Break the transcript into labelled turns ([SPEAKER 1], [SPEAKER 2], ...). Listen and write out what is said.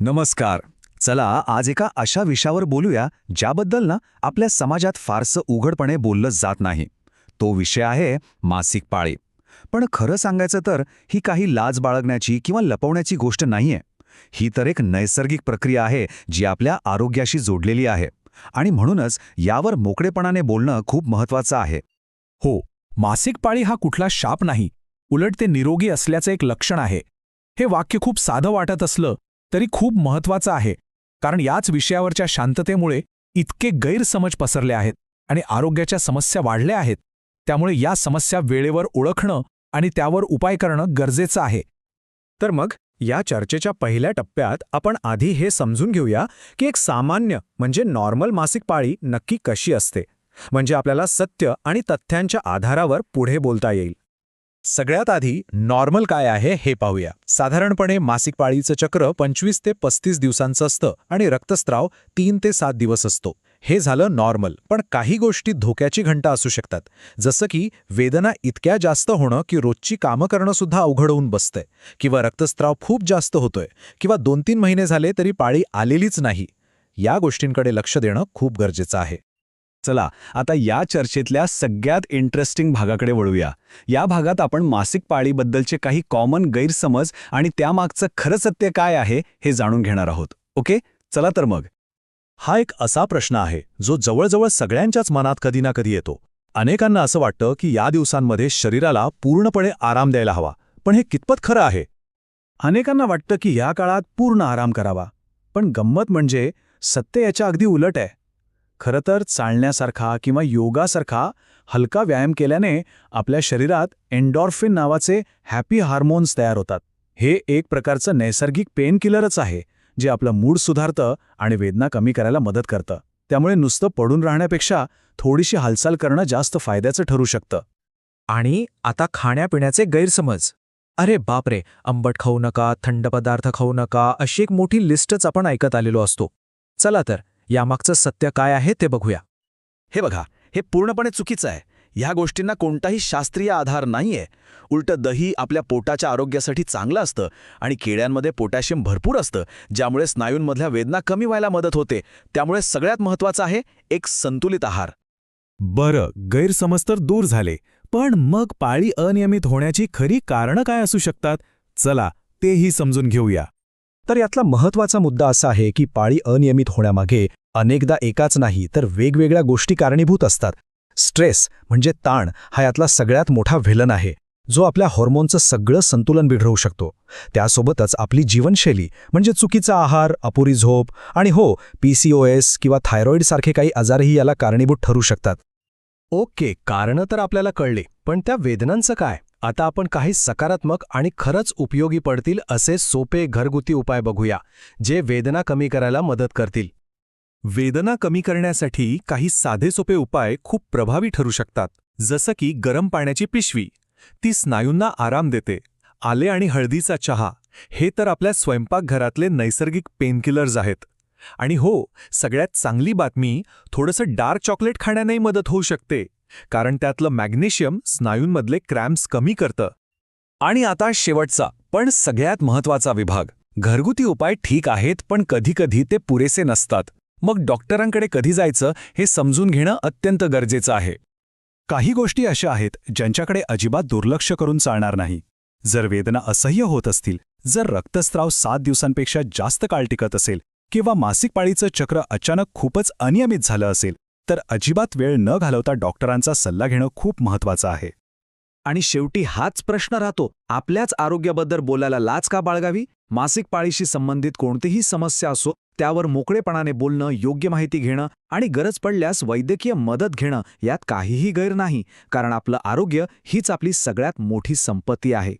[SPEAKER 1] नमस्कार. चला आज एका अशा विषयावर बोलूया ज्याबद्दल ना आपल्या समाजात फारसं उघडपणे बोललं जात नाही. तो विषय आहे मासिक पाळी. पण खरं सांगायचं तर ही काही लाज बाळगण्याची किंवा लपवण्याची गोष्ट नाहीये. ही तर एक नैसर्गिक प्रक्रिया आहे जी आपल्या आरोग्याशी जोडलेली आहे. आणि म्हणूनच यावर मोकळेपणाने बोलणं खूप महत्वाचं आहे.
[SPEAKER 2] हो मासिक पाळी हा कुठला शाप नाही. उलट ते निरोगी असल्याचं एक लक्षण आहे. हे वाक्य खूप साधं वाटत असलं तरी खूप महत्वाचं आहे. कारण याच विषयावरच्या शांततेमुळे इतके गैरसमज पसरले आहेत आणि आरोग्याच्या समस्या वाढल्या आहेत. त्यामुळे या समस्या वेळेवर ओळखणं आणि त्यावर उपाय करणं गरजेचं आहे.
[SPEAKER 3] तर मग या चर्चेच्या पहिल्या टप्प्यात आपण आधी हे समजून घेऊया की एक सामान्य म्हणजे नॉर्मल मासिक पाळी नक्की कशी असते. म्हणजे आपल्याला सत्य आणि तथ्यांच्या आधारावर पुढे बोलता येईल.
[SPEAKER 2] सगळ्यात आधी नॉर्मल काय आहे हे पाहूया. साधारणपणे मासिक पाळीचं चक्र पंचवीस ते पस्तीस दिवसांचं असतं आणि रक्तस्त्राव तीन ते सात दिवस असतो. हे झालं नॉर्मल. पण काही गोष्टी धोक्याची घंटा असू शकतात. जसं की वेदना इतक्या जास्त होणं की रोजची कामं करणं सुद्धा अवघड होऊन बसतंय. किंवा रक्तस्त्राव खूप जास्त होतोय. किंवा दोन तीन महिने झाले तरी पाळी आलेलीच नाही. या गोष्टींकडे लक्ष देणं खूप गरजेचं आहे.
[SPEAKER 1] चला आता या चर्चेतल्या सगळ्यात इंटरेस्टिंग भागाकडे वळूया. या भागात आपण मासिक पाळीबद्दलचे काही कॉमन गैरसमज आणि त्यामागचं खरं सत्य काय आहे हे जाणून घेणार आहोत. ओके? चला तर मग.
[SPEAKER 2] हा एक असा प्रश्न आहे जो जवळजवळ सगळ्यांच्याच मनात कधी ना कधी येतो. अनेकांना असं वाटतं की या दिवसांमध्ये शरीराला पूर्णपणे आराम द्यायला हवा. पण हे कितपत खरं आहे? अनेकांना वाटतं की या काळात पूर्ण आराम करावा. पण गंमत म्हणजे सत्य याच्या अगदी उलट आहे. खरं तर चालण्यासारखा किंवा योगासारखा हलका व्यायाम केल्याने आपल्या शरीरात एन्डॉर्फिन नावाचे हॅपी हार्मोन्स तयार होतात. हे एक प्रकारचं नैसर्गिक पेन किलरच आहे जे आपलं मूड सुधारतं आणि वेदना कमी करायला मदत करतं. त्यामुळे नुसतं पडून राहण्यापेक्षा थोडीशी हालचाल करणं जास्त फायद्याचं ठरू शकतं.
[SPEAKER 3] आणि आता खाण्यापिण्याचे गैरसमज. अरे बापरे आंबट खाऊ नका थंड पदार्थ खाऊ नका अशी एक मोठी लिस्टच आपण ऐकत आलेलो असतो. चला तर यामागचं सत्य काय आहे ते बघूया.
[SPEAKER 1] हे बघा हे पूर्णपणे चुकीचं आहे. ह्या गोष्टींना कोणताही शास्त्रीय आधार नाहीये. उलटं दही आपल्या पोटाच्या आरोग्यासाठी चांगलं असतं आणि केळ्यांमध्ये पोटॅशियम भरपूर असतं ज्यामुळे स्नायूंमधल्या वेदना कमी व्हायला मदत होते. त्यामुळे सगळ्यात महत्त्वाचं आहे एक संतुलित आहार.
[SPEAKER 2] बरं गैरसमज तर दूर झाले पण मग पाळी अनियमित होण्याची खरी कारणं काय असू शकतात? चला तेही समजून घेऊया.
[SPEAKER 3] तर यातला महत्त्वाचा मुद्दा असा आहे की पाळी अनियमित होण्यामागे अनेकदा एकाच नाही तर वेगवेगळ्या गोष्टी कारणीभूत असतात. स्ट्रेस म्हणजे ताण हा यातला सगळ्यात मोठा व्हेलन आहे जो आपल्या हॉर्मोनचं सगळं संतुलन बिघडवू शकतो. त्यासोबतच आपली जीवनशैली म्हणजे चुकीचा आहार अपुरी झोप आणि हो पीसीओएस किंवा थायरॉईडसारखे काही आजारही याला कारणीभूत ठरू शकतात. ओके कारणं तर आपल्याला कळली पण त्या वेदनांचं काय? आता आपण काही सकारात्मक आणि खरंच उपयोगी पडतील असे सोपे घरगुती उपाय बघूया जे वेदना कमी करायला मदत करतील.
[SPEAKER 2] वेदना कमी करण्यासाठी काही साधे सोपे उपाय खूप प्रभावी ठरू शकतात जसं की गरम पाण्याची पिशवी. ती स्नायूंना आराम देते. आले आणि हळदीचा चहा हे तर आपल्या स्वयंपाकघरातले नैसर्गिक पेनकिलर्स आहेत. आणि हो सगळ्यात चांगली बातमी थोडंसं डार्क चॉकलेट खाण्यानेही मदत होऊ शकते. कारण त्यातलं मॅग्नेशियम स्नायूंमधले क्रॅम्प्स कमी करतं.
[SPEAKER 1] आणि आता शेवटचा पण सगळ्यात महत्त्वाचा विभाग. घरगुती उपाय ठीक आहेत पण कधीकधी ते पुरेसे नसतात. मग डॉक्टरांकडे कधी जायचं हे समजून घेणं अत्यंत गरजेचं आहे.
[SPEAKER 2] काही गोष्टी अशा आहेत ज्यांच्याकडे अजिबात दुर्लक्ष करून चालणार नाही. जर वेदना असह्य होत असतील जर रक्तस्राव सात दिवसांपेक्षा जास्त काळ टिकत असेल किंवा मासिक पाळीचं चक्र अचानक खूपच अनियमित झालं असेल तर अजिबात वेळ न घालवता डॉक्टरांचा सल्ला घेणं खूप महत्वाचं आहे.
[SPEAKER 1] आणि शेवटी हाच प्रश्न राहतो आपल्याच आरोग्याबद्दल बोलायला लाच का बाळगावी? मासिक पाळीशी संबंधित कोणतीही समस्या असो त्यावर मोकळेपणाने बोलणं योग्य माहिती घेणं आणि गरज पडल्यास वैद्यकीय मदत घेणं यात काहीही गैर नाही कारण आपलं आरोग्य हीच आपली सगळ्यात मोठी संपत्ती आहे.